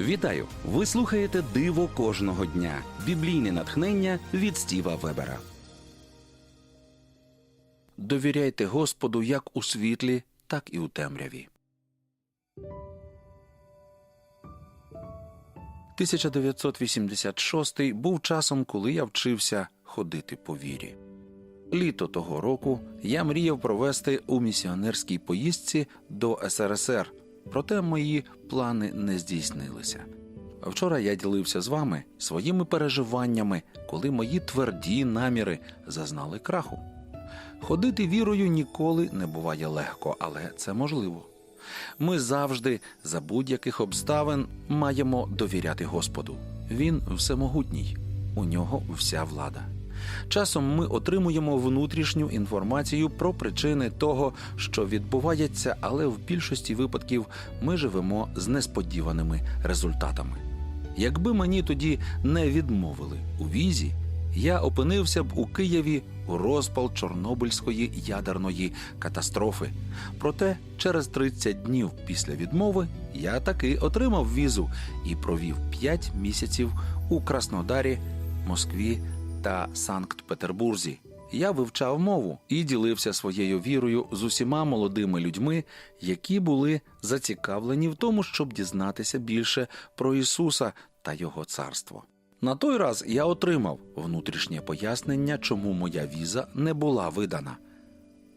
Вітаю! Ви слухаєте Диво кожного дня. Біблійне натхнення від Стіва Вебера. Довіряйте Господу як у світлі, так і у темряві. 1986 був часом, коли я вчився ходити по вірі. Літо того року я мріяв провести у місіонерській поїздці до СРСР, проте мої плани не здійснилися. Вчора я ділився з вами своїми переживаннями, коли мої тверді наміри зазнали краху. Ходити вірою ніколи не буває легко, але це можливо. Ми завжди, за будь-яких обставин, маємо довіряти Господу. Він всемогутній, у нього вся влада. Часом ми отримуємо внутрішню інформацію про причини того, що відбувається, але в більшості випадків ми живемо з несподіваними результатами. Якби мені тоді не відмовили у візі, я опинився б у Києві у розпал Чорнобильської ядерної катастрофи. Проте через 30 днів після відмови я таки отримав візу і провів 5 місяців у Краснодарі, Москві та Санкт-Петербурзі. Я вивчав мову і ділився своєю вірою з усіма молодими людьми, які були зацікавлені в тому, щоб дізнатися більше про Ісуса та Його царство. На той раз я отримав внутрішнє пояснення, чому моя віза не була видана.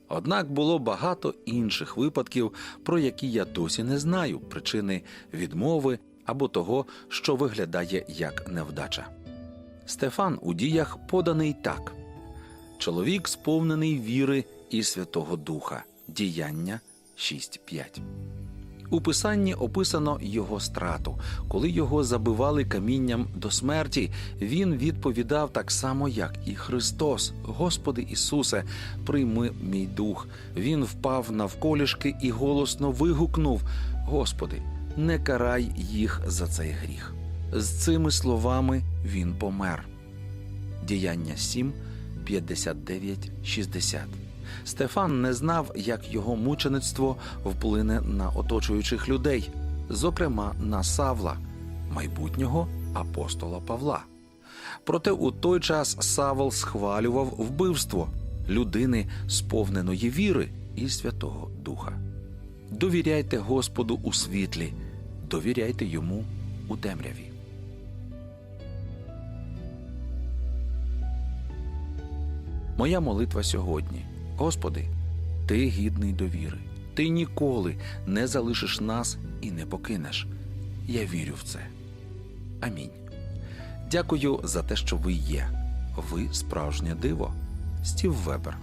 Однак було багато інших випадків, про які я досі не знаю причини відмови або того, що виглядає як невдача. Стефан у діях поданий так: чоловік, сповнений віри і Святого Духа, діяння 6.5. У писанні описано його страту. Коли його забивали камінням до смерті, він відповідав так само, як і Христос. Господи Ісусе, прийми мій дух. Він впав навколішки і голосно вигукнув: Господи, не карай їх за цей гріх. З цими словами він помер. Діяння 7, 59, 60. Стефан не знав, як його мучеництво вплине на оточуючих людей, зокрема на Савла, майбутнього апостола Павла. Проте у той час Савл схвалював вбивство людини, сповненої віри і Святого Духа. Довіряйте Господу у світлі, довіряйте йому у темряві. Моя молитва сьогодні. Господи, Ти гідний довіри. Ти ніколи не залишиш нас і не покинеш. Я вірю в це. Амінь. Дякую за те, що ви є. Ви справжнє диво. Стів Вебер.